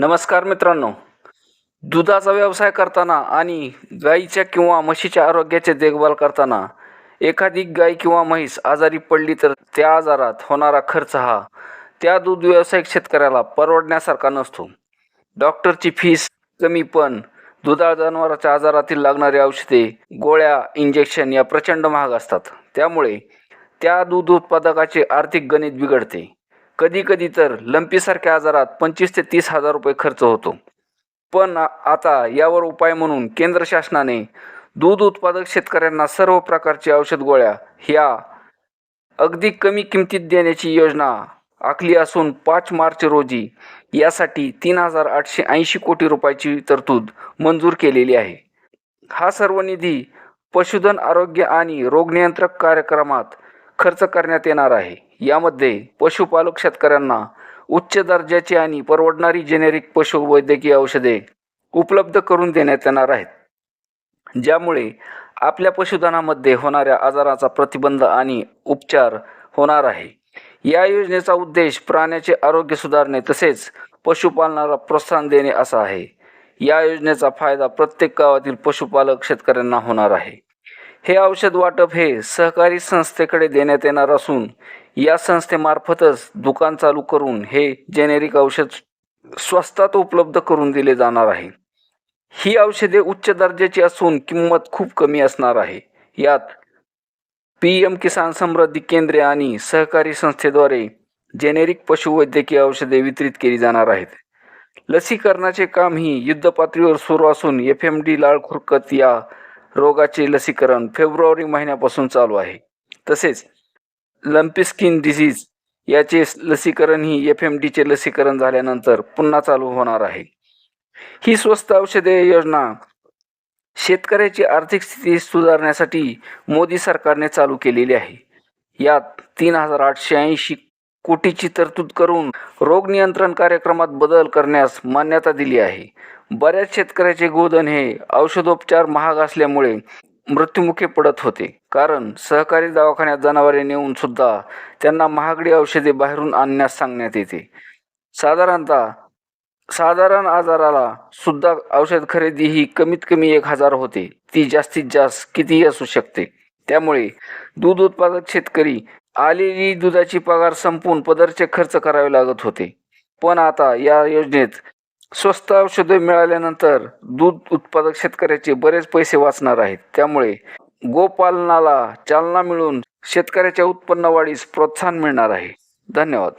नमस्कार मित्रांनो. दुधाचा व्यवसाय करताना आणि गाईच्या किंवा म्हशीच्या आरोग्याची देखभाल करताना एखादी गाय किंवा म्हैस आजारी पडली तर त्या आजारात होणारा खर्च हा त्या दूध व्यावसायिक शेतकऱ्याला परवडण्यासारखा नसतो. डॉक्टरची फीस कमी पण दुधाळ जनावराच्या आजारातील लागणारी औषधे गोळ्या इंजेक्शन या प्रचंड महाग असतात. त्यामुळे त्या दूध उत्पादकाचे आर्थिक गणित बिघडते. कधी कधी तर लंपीसारख्या आजारात पंचवीस ते तीस हजार रुपये खर्च होतो. पण आता यावर उपाय म्हणून केंद्र शासनाने दूध उत्पादक शेतकऱ्यांना सर्व प्रकारची औषध गोळ्या ह्या अगदी कमी किमतीत देण्याची योजना आखली असून पाच मार्च रोजी यासाठी तीन हजार आठशे ऐंशी कोटी रुपयाची तरतूद मंजूर केलेली आहे. हा सर्व निधी पशुधन आरोग्य आणि रोगनियंत्रक कार्यक्रमात खर्च करण्यात येणार आहे. यामध्ये पशुपालक शेतकऱ्यांना उच्च दर्जाची आणि परवडणारी जेनेरिक पशुवैद्यकीय औषधे उपलब्ध करून देण्यात येणार आहेत. ज्यामुळे आपल्या पशुधनामध्ये होणाऱ्या आजाराचा प्रतिबंध आणि उपचार होणार आहे. या योजनेचा उद्देश प्राण्याचे आरोग्य सुधारणे तसेच पशुपालनाला प्रोत्साहन देणे असा आहे. या योजनेचा फायदा प्रत्येक गावातील पशुपालक शेतकऱ्यांना होणार आहे. हे औषध वाटप हे सहकारी संस्थेकडे देण्यात येणार असून या संस्थेमार्फतच दुकान चालू करून हे जेनेरिक औषध स्वस्तात उपलब्ध करून दिले जाणार आहे. ही औषधे उच्च दर्जाची असून किंमत खूप कमी असणार आहे. यात पी एम किसान समृद्धी केंद्रे आणि सहकारी संस्थेद्वारे जेनेरिक पशुवैद्यकीय औषधे वितरित केली जाणार आहेत. लसीकरणाचे काम ही युद्धपातळीवर सुरू असून एफ एम डी लाळ खुरकत या रोगाचे लसीकरण फेब्रुवारी महिन्यापासून चालू आहे. तसेच लंपी स्किन डिसीज याचे लसीकरण ही एफ एम डीचे लसीकरण झाल्यानंतर पुन्हा चालू होणार आहे. ही स्वस्त औषधे योजना शेतकऱ्याची आर्थिक स्थिती सुधारण्यासाठी मोदी सरकारने चालू केलेली आहे. यात तीन हजार आठशे ऐंशी कोटीची तरतूद करून रोग नियंत्रण कार्यक्रमात बदल करण्यास मान्यता दिली आहे. बऱ्याच शेतकऱ्याचे गोधन हे औषधोपचार महाग असल्यामुळे मृत्युमुखी पडत होते. कारण सहकारी दवाखान्यात जनावरे नेऊन सुद्धा त्यांना महागडी औषधे बाहेरून आणण्यास सांगण्यात येते. साधारणतः साधारण आजाराला सुद्धा औषध खरेदी ही कमीत कमी एक हजार होते. ती जास्तीत जास्त कितीही असू शकते. त्यामुळे दूध उत्पादक शेतकरी आलेली दुधाची पगार संपून पदरचे खर्च करावे लागत होते. पण आता या योजनेत स्वस्त औषधे मिळाल्यानंतर दूध उत्पादक शेतकऱ्याचे बरेच पैसे वाचणार आहेत. त्यामुळे गोपालनाला चालना मिळून शेतकऱ्याच्या उत्पन्न वाढीस प्रोत्साहन मिळणार आहे. धन्यवाद.